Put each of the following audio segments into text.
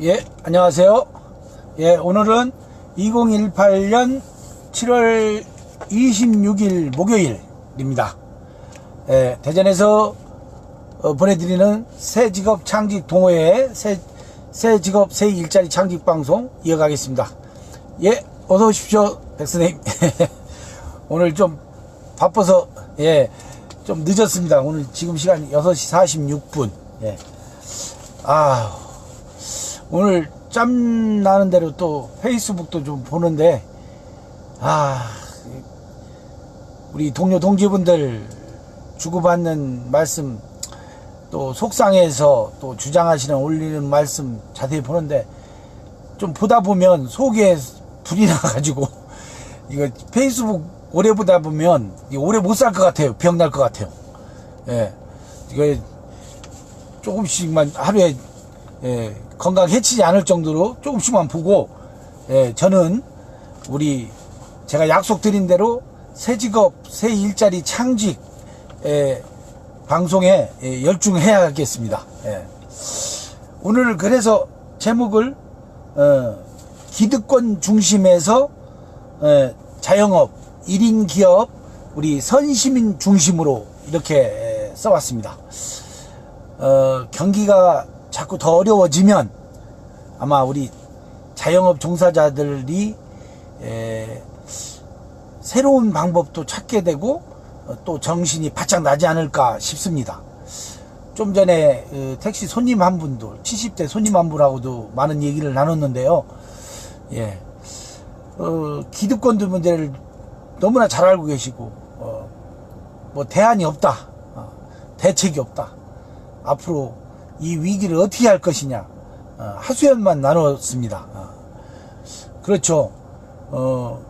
예, 안녕하세요. 예, 오늘은 2018년 7월 26일 목요일입니다. 예, 대전에서 어, 보내드리는 새 직업 창직 동호회 새, 새 직업 새 일자리 창직 방송 이어가겠습니다. 예, 어서 오십시오, 백선생님. 오늘 좀 바빠서, 예, 좀 늦었습니다. 오늘 지금 시간 6시 46분. 예. 아, 오늘 짬 나는 대로 또 페이스북도 좀 보는데, 아, 우리 동료 동지분들 주고받는 말씀, 또 속상해서 또 주장하시는 올리는 말씀 자세히 보는데, 좀 보다 보면 속에 불이 나가지고, 이거 페이스북 오래 보다 보면, 오래 못 살 것 같아요. 병날 것 같아요. 예. 이거 조금씩만 하루에 예, 건강 해치지 않을 정도로 조금씩만 보고 예, 저는 우리 제가 약속드린 대로 새 직업 새 일자리 창직 예, 방송에 예, 열중해야겠습니다. 예. 오늘 그래서 제목을 어, 기득권 중심에서 예, 자영업 1인 기업 우리 선시민 중심으로 이렇게 예, 써왔습니다. 어, 경기가 자꾸 더 어려워지면 아마 우리 자영업 종사자들이 에, 새로운 방법도 찾게 되고 어, 또 정신이 바짝 나지 않을까 싶습니다. 좀 전에 어, 택시 손님 한 분도 70대 손님 한 분하고도 많은 얘기를 나눴는데요. 예, 어, 기득권들 문제를 너무나 잘 알고 계시고 어, 뭐 대안이 없다, 어, 대책이 없다. 앞으로 이 위기를 어떻게 할 것이냐 어, 하소연만 나눴습니다. 어, 그렇죠. 어,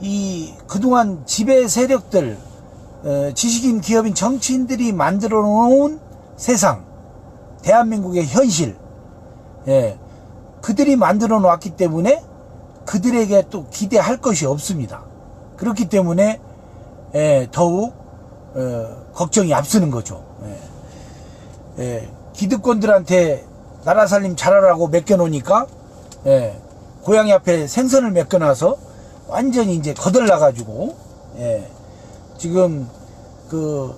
이 그동안 지배 세력들 어, 지식인 기업인 정치인들이 만들어 놓은 세상 대한민국의 현실 예, 그들이 만들어 놓았기 때문에 그들에게 또 기대할 것이 없습니다. 그렇기 때문에 예, 더욱 어, 걱정이 앞서는 거죠. 예. 예, 기득권들한테 나라 살림 잘하라고 맡겨놓으니까, 예, 고양이 앞에 생선을 맡겨놔서 완전히 이제 거덜나가지고, 예, 지금 그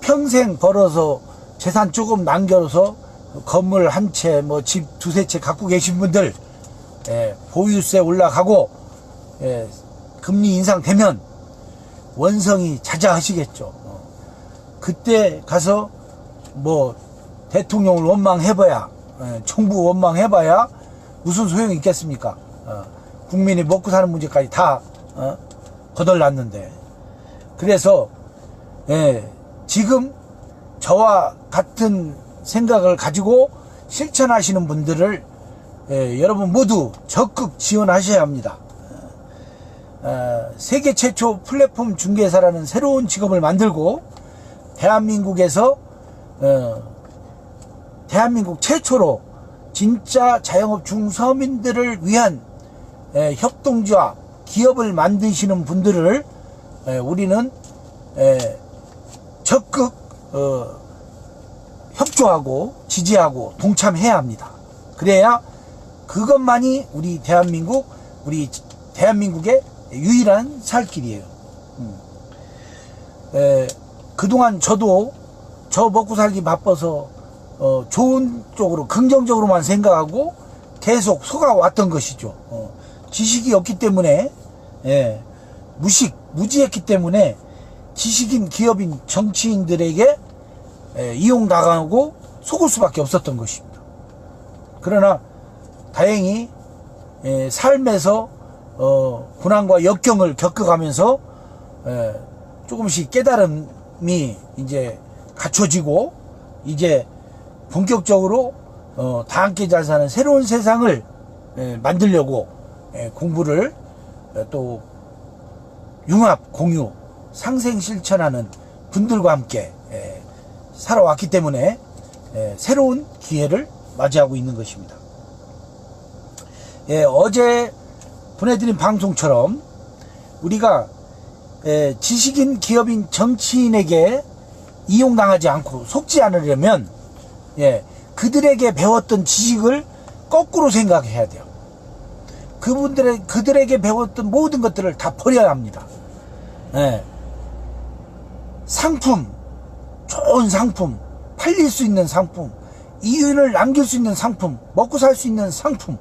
평생 벌어서 재산 조금 남겨서 건물 한 채, 뭐 집 두세 채 갖고 계신 분들, 예, 보유세 올라가고, 예, 금리 인상되면 원성이 자자하시겠죠. 어. 그때 가서 뭐 대통령을 원망해봐야 예, 정부 원망해봐야 무슨 소용이 있겠습니까? 어, 국민이 먹고 사는 문제까지 다 어, 거덜났는데 그래서 예, 지금 저와 같은 생각을 가지고 실천하시는 분들을 예, 여러분 모두 적극 지원하셔야 합니다. 어, 세계 최초 플랫폼 중개사라는 새로운 직업을 만들고 대한민국에서 어, 대한민국 최초로 진짜 자영업 중서민들을 위한 에, 협동조합 기업을 만드시는 분들을 에, 우리는 에, 적극 어, 협조하고 지지하고 동참해야 합니다. 그래야 그것만이 우리 대한민국 우리 대한민국의 유일한 살 길이에요. 음. 에, 그동안 저도 저 먹고 살기 바빠서 어, 좋은 쪽으로 긍정적으로만 생각하고 계속 속아왔던 것이죠. 어, 지식이 없기 때문에 예, 무식 무지했기 때문에 지식인 기업인 정치인들에게 예, 이용당하고 속을 수밖에 없었던 것입니다. 그러나 다행히 예, 삶에서 어, 고난과 역경을 겪어가면서 예, 조금씩 깨달음이 이제 갖춰지고 이제 본격적으로 어, 다 함께 잘 사는 새로운 세상을 에, 만들려고 에, 공부를 에, 또 융합 공유 상생 실천하는 분들과 함께 에, 살아왔기 때문에 에, 새로운 기회를 맞이하고 있는 것입니다. 예, 어제 보내드린 방송처럼 우리가 에, 지식인 기업인 정치인에게 이용당하지 않고 속지 않으려면 예, 그들에게 배웠던 지식을 거꾸로 생각해야 돼요. 그분들의 그들에게 배웠던 모든 것들을 다 버려야 합니다. 예. 상품, 좋은 상품, 팔릴 수 있는 상품, 이윤을 남길 수 있는 상품, 먹고 살 수 있는 상품,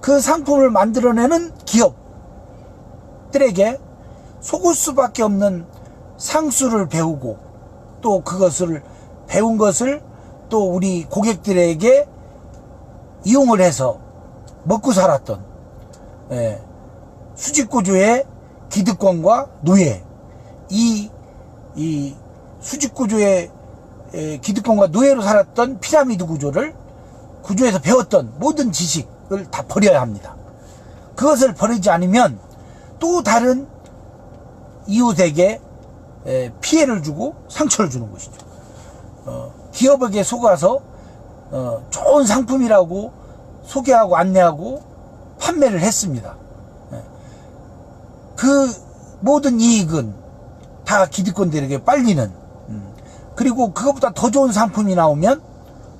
그 상품을 만들어내는 기업들에게 속을 수밖에 없는 상수를 배우고 또 그것을 배운 것을 또 우리 고객들에게 이용을 해서 먹고 살았던 예, 수직구조의 기득권과 노예 이, 이 수직구조의 에, 기득권과 노예로 살았던 피라미드 구조를 구조에서 배웠던 모든 지식을 다 버려야 합니다. 그것을 버리지 않으면 또 다른 이웃에게 에, 피해를 주고 상처를 주는 것이죠. 어, 기업에게 속아서 어, 좋은 상품이라고 소개하고 안내하고 판매를 했습니다. 예. 그 모든 이익은 다 기득권들에게 빨리는 음. 그리고 그것보다 더 좋은 상품이 나오면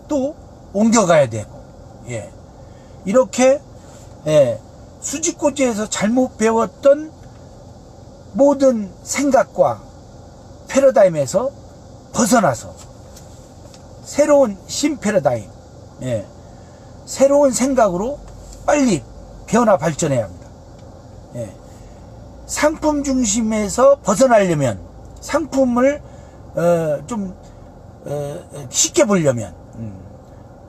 또 옮겨가야 되고 예. 이렇게 예. 수직고지에서 잘못 배웠던 모든 생각과 패러다임에서 벗어나서 새로운 신패러다임 예. 새로운 생각으로 빨리 변화 발전해야 합니다. 예. 상품 중심에서 벗어나려면 상품을 어, 좀 어, 쉽게 보려면 음,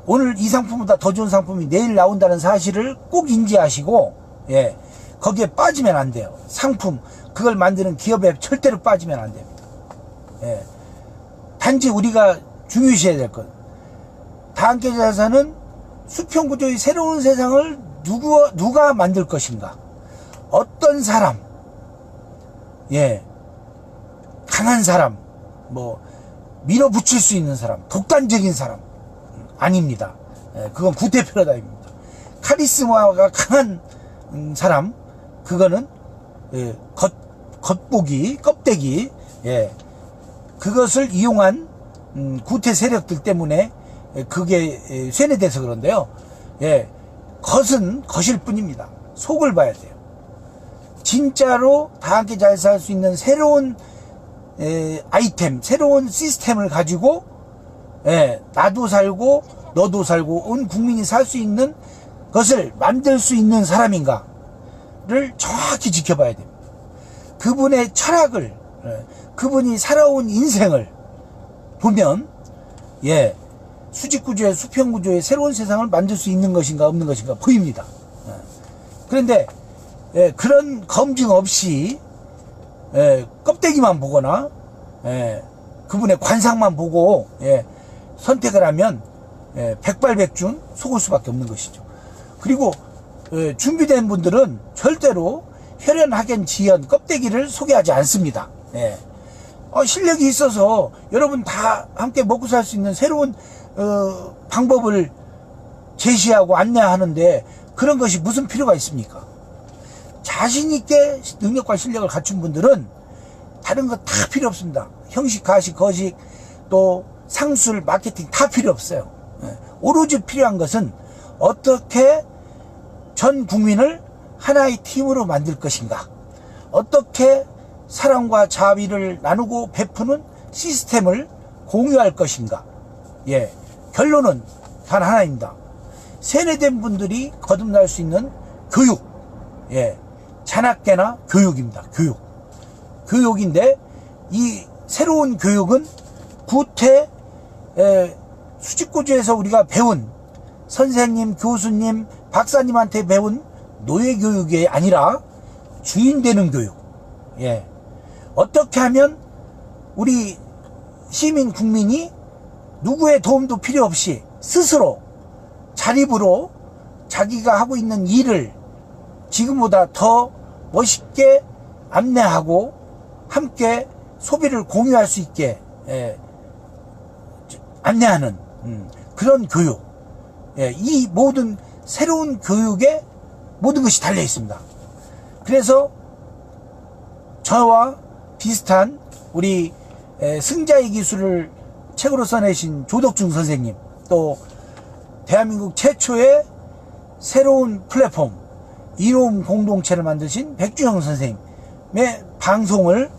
오늘 이 상품보다 더 좋은 상품이 내일 나온다는 사실을 꼭 인지하시고 예, 거기에 빠지면 안 돼요. 상품 그걸 만드는 기업에 절대로 빠지면 안 됩니다. 예. 단지 우리가 중요시해야 될 것. 다함께 자산은 수평 구조의 새로운 세상을 누구 누가 만들 것인가? 어떤 사람? 예. 강한 사람, 뭐 밀어붙일 수 있는 사람, 독단적인 사람 음, 아닙니다. 예, 그건 구태 패러다임입니다. 카리스마가 강한 음, 사람, 그거는 예, 겉 겉보기, 껍데기, 예, 그것을 이용한 음, 구태 세력들 때문에 예, 그게 예, 쇠뇌돼서 그런데요. 예, 겉은 겉일 뿐입니다. 속을 봐야 돼요. 진짜로 다 함께 잘 살 수 있는 새로운 에, 아이템, 새로운 시스템을 가지고 예, 나도 살고 너도 살고 온 국민이 살 수 있는 것을 만들 수 있는 사람인가를 정확히 지켜봐야 됩니다. 그분의 철학을 예, 그분이 살아온 인생을 보면 예 수직구조의 수평구조의 새로운 세상을 만들 수 있는 것인가 없는 것인가 보입니다. 예. 그런데 예, 그런 검증 없이 예, 껍데기만 보거나 예, 그분의 관상만 보고 예, 선택을 하면 예, 백발백중 속을 수밖에 없는 것이죠. 그리고 예, 준비된 분들은 절대로 혈연, 학연, 지연, 껍데기를 소개하지 않습니다. 예. 어, 실력이 있어서 여러분 다 함께 먹고 살 수 있는 새로운 어, 방법을 제시하고 안내하는데 그런 것이 무슨 필요가 있습니까? 자신 있게 능력과 실력을 갖춘 분들은 다른 거 다 필요 없습니다. 형식, 가식, 거식, 또 상술, 마케팅 다 필요 없어요. 예. 오로지 필요한 것은 어떻게 전 국민을 하나의 팀으로 만들 것인가? 어떻게 사랑과 자비를 나누고 베푸는 시스템을 공유할 것인가? 예. 결론은 단 하나입니다. 세뇌된 분들이 거듭날 수 있는 교육. 예. 잔학계나 교육입니다. 교육. 교육인데 이 새로운 교육은 구태 에, 수직구조에서 우리가 배운 선생님, 교수님, 박사님한테 배운 노예 교육이 아니라 주인 되는 교육. 예. 어떻게 하면 우리 시민 국민이 누구의 도움도 필요 없이 스스로 자립으로 자기가 하고 있는 일을 지금보다 더 멋있게 안내하고 함께 소비를 공유할 수 있게 예, 안내하는 음, 그런 교육 예, 이 모든 새로운 교육에 모든 것이 달려 있습니다. 그래서 저와 비슷한 우리 에, 승자의 기술을 책으로 써내신 조덕중 선생님 또 대한민국 최초의 새로운 플랫폼 이로움 공동체를 만드신 백주영 선생님의 방송을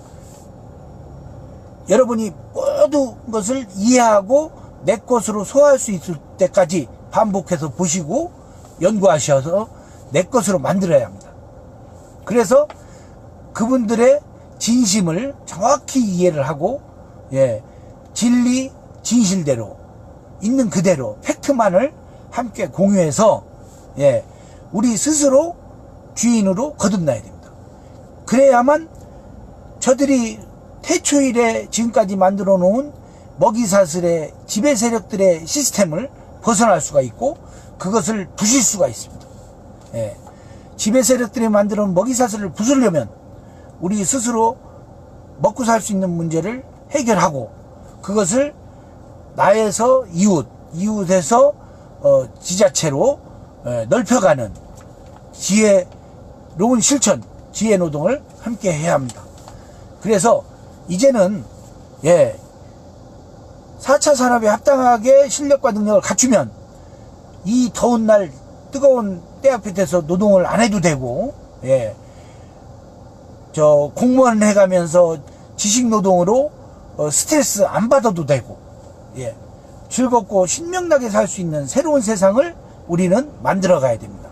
여러분이 모두 것을 이해하고 내 것으로 소화할 수 있을 때까지 반복해서 보시고 연구하셔서 내 것으로 만들어야 합니다. 그래서 그분들의 진심을 정확히 이해를 하고 예, 진리 진실대로 있는 그대로 팩트만을 함께 공유해서 예, 우리 스스로 주인으로 거듭나야 됩니다. 그래야만 저들이 태초일에 지금까지 만들어 놓은 먹이사슬의 지배 세력들의 시스템을 벗어날 수가 있고 그것을 부실 수가 있습니다. 예. 지배 세력들이 만들어 놓은 먹이사슬을 부수려면 우리 스스로 먹고 살 수 있는 문제를 해결하고 그것을 나에서 이웃, 이웃에서 어, 지자체로 에, 넓혀가는 지혜로운 실천, 지혜 노동을 함께 해야 합니다. 그래서 이제는 예 4차 산업에 합당하게 실력과 능력을 갖추면 이 더운 날 뜨거운 때 앞에서 노동을 안 해도 되고 예. 저 공무원 해가면서 지식 노동으로 어, 스트레스 안 받아도 되고 예. 즐겁고 신명나게 살 수 있는 새로운 세상을 우리는 만들어 가야 됩니다.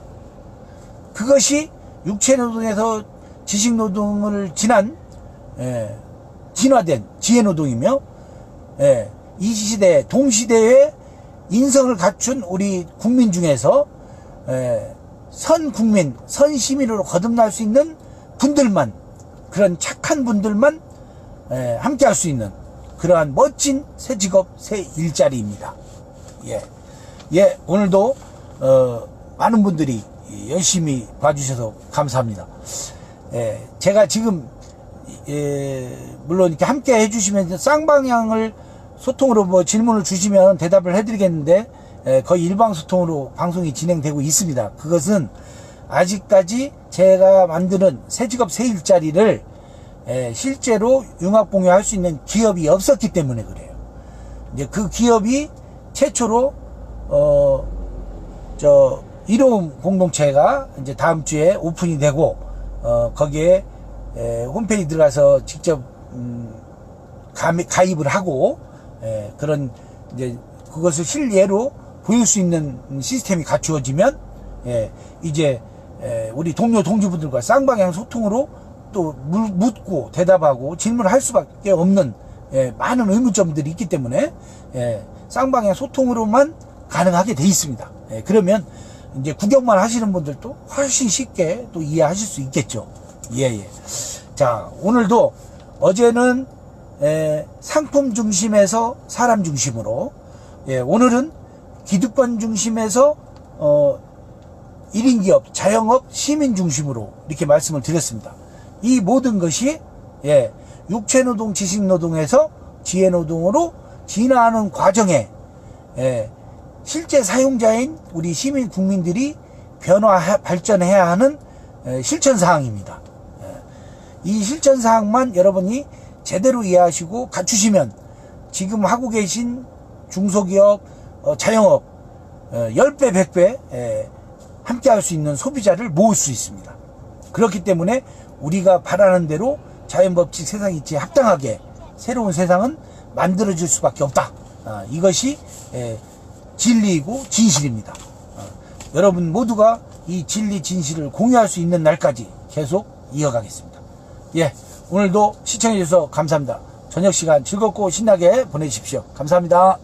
그것이 육체 노동에서 지식 노동을 지난 예, 진화된 지혜 노동이며 예, 이 시대 동시대의 인성을 갖춘 우리 국민 중에서 예, 선 국민, 선 시민으로 거듭날 수 있는 분들만 그런 착한 분들만 예, 함께 할 수 있는 그러한 멋진 새 직업, 새 일자리입니다. 예. 예, 오늘도, 어, 많은 분들이 열심히 봐주셔서 감사합니다. 예, 제가 지금, 예, 물론 이렇게 함께 해주시면 쌍방향을 소통으로 뭐 질문을 주시면 대답을 해드리겠는데, 예, 거의 일방소통으로 방송이 진행되고 있습니다. 그것은 아직까지 제가 만드는 새 직업, 새 일자리를 예, 실제로 융합 공유할 수 있는 기업이 없었기 때문에 그래요. 이제 그 기업이 최초로 어 저 이로움 공동체가 이제 다음 주에 오픈이 되고 어 거기에 에, 홈페이지 들어가서 직접 음, 가입을 하고 에, 그런 이제 그것을 실예로 보일 수 있는 시스템이 갖추어지면 예, 이제 에, 우리 동료 동지분들과 쌍방향 소통으로 또 묻고 대답하고 질문을 할 수밖에 없는 예, 많은 의문점들이 있기 때문에 예, 쌍방향 소통으로만 가능하게 돼 있습니다. 예, 그러면 이제 구경만 하시는 분들도 훨씬 쉽게 또 이해하실 수 있겠죠. 예, 예. 자, 오늘도 어제는 예, 상품 중심에서 사람 중심으로 예, 오늘은 기득권 중심에서 어, 1인 기업, 자영업, 시민 중심으로 이렇게 말씀을 드렸습니다. 이 모든 것이 예, 육체 노동, 지식 노동에서 지혜 노동으로 진화하는 과정에 예, 실제 사용자인 우리 시민 국민들이 변화 발전해야 하는 예, 실천 사항입니다. 예, 이 실천 사항만 여러분이 제대로 이해하시고 갖추시면 지금 하고 계신 중소기업, 어, 자영업 어, 10배, 100배 예, 함께 할 수 있는 소비자를 모을 수 있습니다. 그렇기 때문에 우리가 바라는 대로 자연법칙 세상 이치 합당하게 새로운 세상은 만들어질 수밖에 없다. 아, 이것이 에, 진리이고 진실입니다. 아, 여러분 모두가 이 진리 진실을 공유할 수 있는 날까지 계속 이어가겠습니다. 예, 오늘도 시청해 주셔서 감사합니다. 저녁 시간 즐겁고 신나게 보내십시오. 감사합니다.